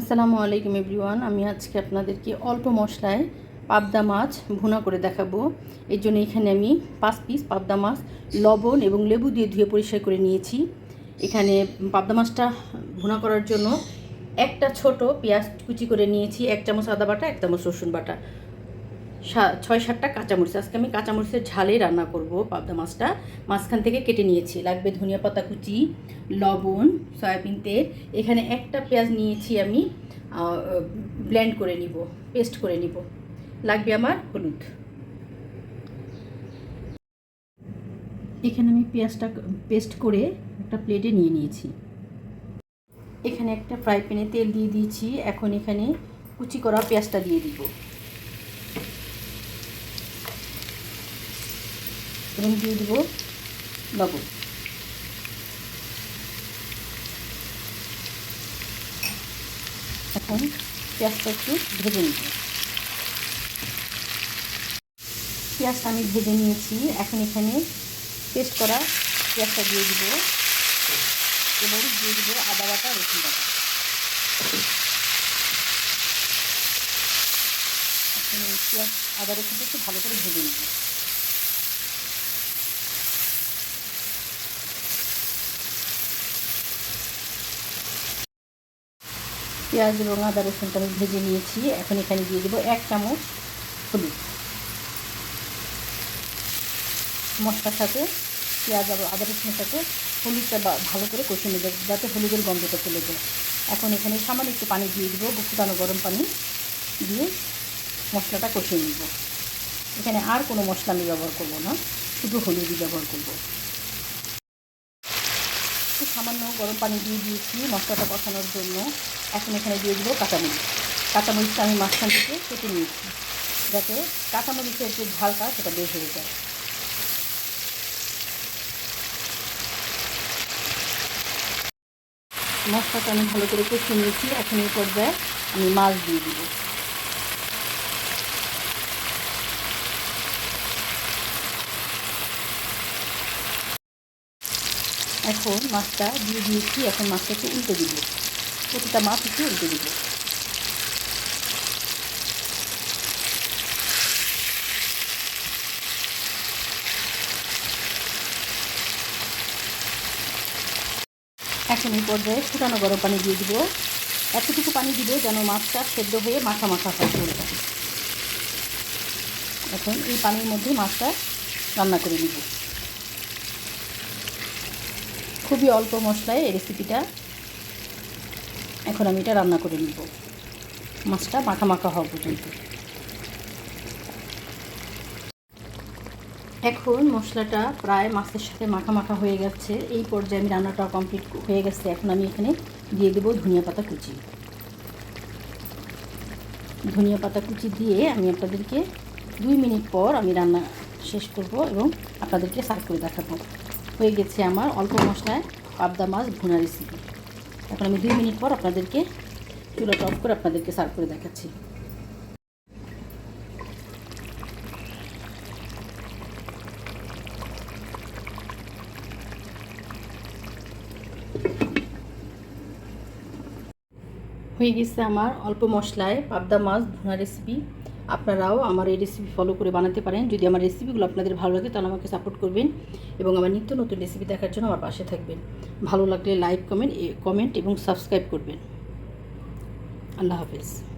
আসসালামু আলাইকুম এভরিওয়ান। আমি আজকে আপনাদেরকে অল্প মশলায় পাবদা মাছ ভুনা করে দেখাবো। এর জন্য এখানে আমি পাঁচ পিস পাবদা মাছ, লবণ এবং লেবু দিয়ে ধুয়ে পরিষ্কার করে নিয়েছি। এখানে পাবদা মাছটা ভুনা করার জন্য একটা ছোট পেঁয়াজ কুচি করে নিয়েছি, এক চামচ আদা বাটা, এক চামচ রসুন বাটা। ছয় সাতটা কাঁচামরিচ। আজকে আমি কাঁচামরিচের ঝালে রান্না করব পাবদা মাছটা। মাঝখান থেকে কেটে নিয়েছি। লাগবে ধনিয়া পাতা কুচি, লবণ, সয়াবিন তেল। এখানে একটা পেঁয়াজ নিয়েছি আমি ব্লেন্ড করে নিব পেস্ট করে নিব। লাগবে আমার হলুদ। এখানে আমি পেঁয়াজটা পেস্ট করে একটা প্লেটে নিয়ে নিয়েছি। এখানে একটা ফ্রাই প্যানে তেল দিয়ে দিয়েছি। এখন এখানে কুচি করা পেঁয়াজটা দিয়ে দিব। এবং দিয়ে দেবো লবণ। এখন পেঁয়াজটা একটু ভেজে নিব। পেঁয়াজটা আমি ভেজে নিয়েছি। এখন এখানে পেস্ট করা পেঁয়াজটা দিয়ে দিব। এবং দিয়ে দিব আদা বাটা, রসুন বাটা। এখন পেঁয়াজ, আদা রসুনটা একটু ভালো করে ভেজে নিব। পেঁয়াজ এবং আদা রসুনটা আমি ভেজে নিয়েছি। এখন এখানে দিয়ে দেবো এক চামচ হলুদ। মশলার সাথে পেঁয়াজ আর আদা রসুনের সাথে হলুদটা ভালো করে কষে নেবে, যাতে হলুদের গন্ধটা চলে যায়। এখন এখানে সামান্য একটু পানি দিয়ে দেবো ফুটানো গরম পানি দিয়ে মশলাটা কষিয়ে নিব। এখানে আর কোনো মশলা আমি ব্যবহার করব না, শুধু হলুদই ব্যবহার করব। একটু সামান্য গরম পানি দিয়ে দিয়েছি মশলাটা কষানোর জন্য। এখন এখানে দিয়ে দেবো কাঁচামরিচ। কাঁচামরিচটা আমি মাঝখান থেকে কেটে নিয়েছি, যাতে কাঁচামরিচের যে ঝালটা সেটা বের হয়ে যায়। মশলাটা আমি ভালো করে কষিয়ে নিয়েছি। এখন এই পর্যায়ে আমি মাছ দিয়ে দিব। এখন মাছটা দিয়ে দিয়েছি, এখন মাছটাকে উল্টে দিব। প্রতিটা মাছ একটু উল্টে দিব। এখন এই পর্যায়ে ফুটানো গরম পানি দিয়ে দিব। এতটুকু পানি দিব যেন মাছটা সেদ্ধ হয়ে মাখা মাখা হয়। পুরোটা এখন এই পানির মধ্যে মাছটা রান্না করে নিব। খুবই অল্প মশলায় এই রেসিপিটা এখন আমি এটা রান্না করে নিব। মাছটা মাখা মাখা হওয়া পর্যন্ত। এখন মশলাটা প্রায় মাছের সাথে মাখা মাখা হয়ে গেছে। এই পর্যায়ে আমি রান্নাটা কমপ্লিট হয়ে গেছে। এখন আমি এখানে দিয়ে দেবো ধনিয়া পাতা কুচি। ধনিয়া পাতা কুচি দিয়ে আমি আপনাদেরকে দুই মিনিট পর আমি রান্না শেষ করব এবং আপনাদেরকে সার্ভ করে দেখাবো। হয়ে গেছে আমার অল্প মশলায় পাবদা মাছ ভুনা রেসিপি এখন আমি দুই মিনিট পর আপনাদেরকে চুলাটা অফ করে আপনাদেরকে সার্ভ করে দেখাচ্ছি। হয়ে গেছে আমার অল্প মশলায় পাবদা মাছ ভুনা রেসিপি আপনারাও আমার এই রেসিপি ফলো করে বানাতে পারেন। যদি আমার রেসিপিগুলো আপনাদের ভালো লাগে, তাহলে আমাকে সাপোর্ট করবেন এবং আমার নিত্য নতুন রেসিপি দেখার জন্য আমার পাশে থাকবেন। ভালো লাগলে লাইক কমেন্ট কমেন্ট এবং সাবস্ক্রাইব করবেন। আল্লাহ হাফেজ।